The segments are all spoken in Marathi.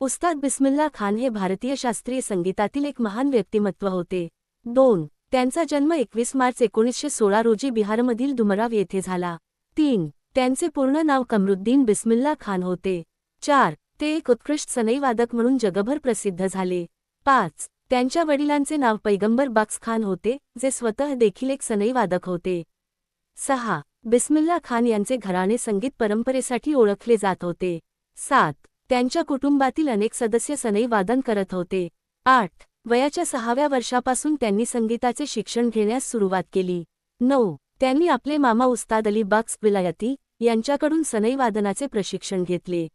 उस्ताद बिस्मिल्ला खान हे भारतीय शास्त्रीय संगीतातील एक महान व्यक्तिमत्व होते. दोन त्यांचा जन्म एकवीस मार्च एकोणीसशे सोळा रोजी बिहारमधील धुमराव येथे झाला. तीन त्यांचे पूर्ण नाव कमरुद्दीन बिस्मिल्ला खान होते. चार ते एक उत्कृष्ट सनईवादक म्हणून जगभर प्रसिद्ध झाले. पाच त्यांच्या वडिलांचे नाव पैगंबर बक्स खान होते जे स्वतः देखील एक सनईवादक होते. सहा बिस्मिल्ला खान यांचे घराणे संगीत परंपरेसाठी ओळखले जात होते. सात त्यांच्या कुटुंबातील अनेक सदस्य सनई वादन करत होते. आठ. वयाच्या सहाव्या वर्षापासून त्यांनी संगीताचे शिक्षण घेण्यास सुरुवात केली. नऊ. त्यांनी आपले मामा उस्ताद अली बक्स विलायती यांच्याकडून सनई वादनाचे प्रशिक्षण घेतले.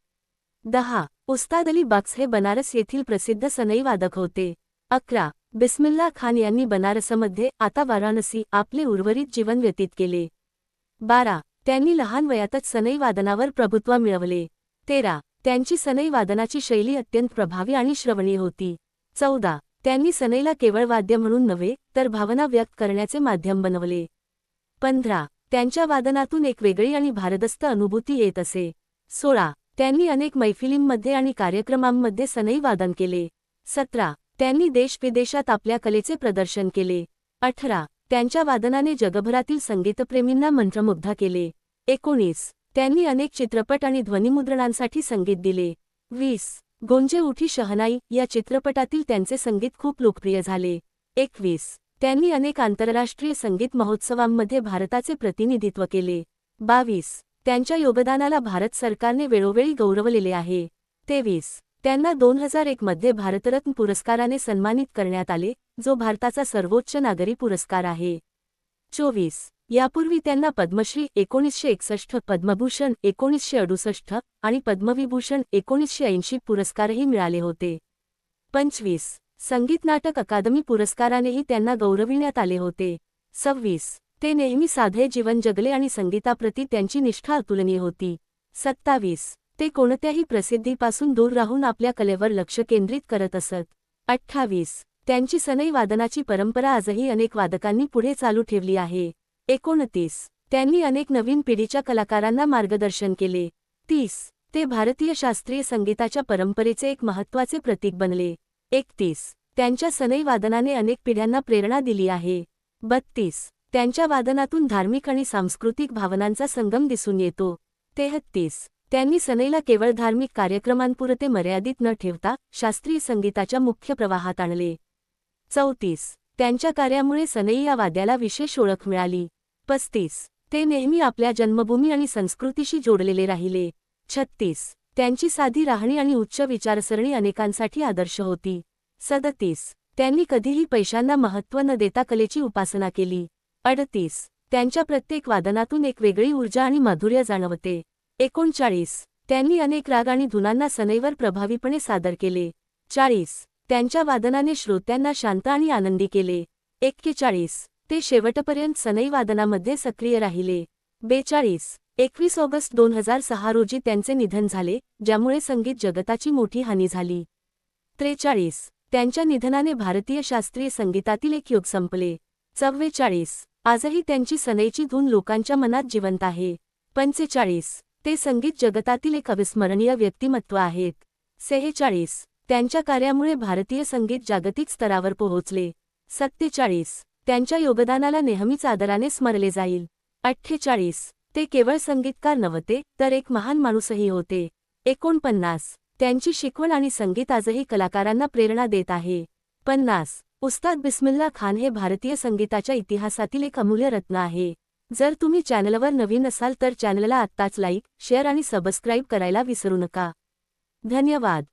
दहा. उस्ताद अली बक्स हे बनारस येथील प्रसिद्ध सनई वादक होते. अकरा. बिस्मिल्ला खान यांनी बनारसमध्ये आता वाराणसी आपले उर्वरित जीवन व्यतीत केले. बारा. त्यांनी लहान वयातच सनई वादनावर प्रभुत्व मिळवले. तेरा. त्यांची सनई वादनाची शैली अत्यंत प्रभावी आणि श्रवणीय होती. चौदा. त्यांनी सनईला केवळ वाद्य म्हणून नव्हे तर भावना व्यक्त करण्याचे माध्यम बनवले. पंधरा. त्यांच्या वादनातून एक वेगळी आणि भारदस्त अनुभूती येत असे. सोळा. त्यांनी अनेक मैफिलींमध्ये आणि कार्यक्रमांमध्ये सनई वादन केले. सतरा. त्यांनी देशविदेशात आपल्या कलेचे प्रदर्शन केले. अठरा. त्यांच्या वादनाने जगभरातील संगीतप्रेमींना मंत्रमुग्ध केले. एकोणीस. त्यांनी अनेक चित्रपट आणि ध्वनिमुद्रणांसाठी संगीत दिले. वीस. गोंजे उठी शहनाई या चित्रपटातील त्यांचे संगीत खूप लोकप्रिय झाले. एकवीस. त्यांनी अनेक आंतरराष्ट्रीय संगीत महोत्सवांमध्ये भारताचे प्रतिनिधित्व केले. बावीस. त्यांच्या योगदानाला भारत सरकारने वेळोवेळी गौरवलेले आहे. तेवीस. त्यांना दोन हजार एक मध्ये भारतरत्न पुरस्काराने सन्मानित करण्यात आले जो भारताचा सर्वोच्च नागरी पुरस्कार आहे. चोवीस. यापूर्वी त्यांना पद्मश्री एकोणीसशे एकसष्ट पद्मभूषण एकोणीसशे अडुसष्ट आणि पद्मविभूषण एकोणीसशे ऐंशी पुरस्कारही मिळाले होते. पंचवीस. संगीत नाटक अकादमी पुरस्कारानेही त्यांना गौरविण्यात आले होते. सव्वीस. ते नेहमी साधे जीवन जगले आणि संगीताप्रती त्यांची निष्ठा अतुलनीय होती. सत्तावीस. ते कोणत्याही प्रसिद्धीपासून दूर राहून आपल्या कलेवर लक्ष केंद्रित करत असत. अठ्ठावीस. त्यांची सनई वादनाची परंपरा आजही अनेक वादकांनी पुढे चालू ठेवली आहे. एकोणतीस. त्यांनी अनेक नवीन पिढीच्या कलाकारांना मार्गदर्शन केले. तीस. ते भारतीय शास्त्रीय संगीताच्या परंपरेचे एक महत्त्वाचे प्रतीक बनले. एकतीस. त्यांच्या सनई वादनाने अनेक पिढ्यांना प्रेरणा दिली आहे. बत्तीस. त्यांच्या वादनातून धार्मिक आणि सांस्कृतिक भावनांचा संगम दिसून येतो. तेहत्तीस. त्यांनी सनईला केवळ धार्मिक कार्यक्रमांपुरते मर्यादित न ठेवता शास्त्रीय संगीताच्या मुख्य प्रवाहात आणले. चौतीस. त्यांच्या कार्यामुळे सनई या वाद्याला विशेष ओळख मिळाली. पस्तीस. ते नेहमी आपल्या जन्मभूमी आणि संस्कृतीशी जोडलेले राहिले. छत्तीस. त्यांची साधी राहणी आणि उच्च विचारसरणी अनेकांसाठी आदर्श होती. सदतीस. त्यांनी कधीही पैशांना महत्त्व न देता कलेची उपासना केली. अडतीस. त्यांच्या प्रत्येक वादनातून एक वेगळी ऊर्जा आणि माधुर्य जाणवते. एकोणचाळीस. त्यांनी अनेक राग आणि धुनांना सनईवर प्रभावीपणे सादर केले. चाळीस. त्यांच्या वादनाने श्रोत्यांना शांत आणि आनंदी केले. एक्केचाळीस. ते शेवटपर्यंत सनई वादनामध्ये सक्रिय राहिले. बेचाळीस एकवीस ऑगस्ट दोन हजार सहा रोजी त्यांचे निधन झाले ज्यामुळे संगीत जगताची मोठी हानी झाली. त्रेचाळीस त्यांच्या निधनाने भारतीय शास्त्रीय संगीतातील एक युग संपले. चव्वेचाळीस आजही त्यांची सनईची धून लोकांच्या मनात जिवंत आहे. पंचेचाळीस ते संगीत जगतातील एक अविस्मरणीय व्यक्तिमत्व आहेत. सेहेचाळीस त्यांच्या कार्यामुळे भारतीय संगीत जागतिक स्तरावर पोहोचले. सत्तेचाळीस त्यांच्या योगदानाला नेहमीच आदराने स्मरले जाईल. अठ्ठेचाळीस. ते केवळ संगीतकार नव्हते तर एक महान माणूसही होते. एकोणपन्नास. त्यांची शिकवण आणि संगीत आजही कलाकारांना प्रेरणा देत आहे. पन्नास. उस्ताद बिस्मिल्ला खान हे भारतीय संगीताच्या इतिहासातील एक अमूल्य रत्न आहे. जर तुम्ही चॅनलवर नवीन असाल तर चॅनलला आत्ताच लाईक शेअर आणि सबस्क्राईब करायला विसरू नका. धन्यवाद.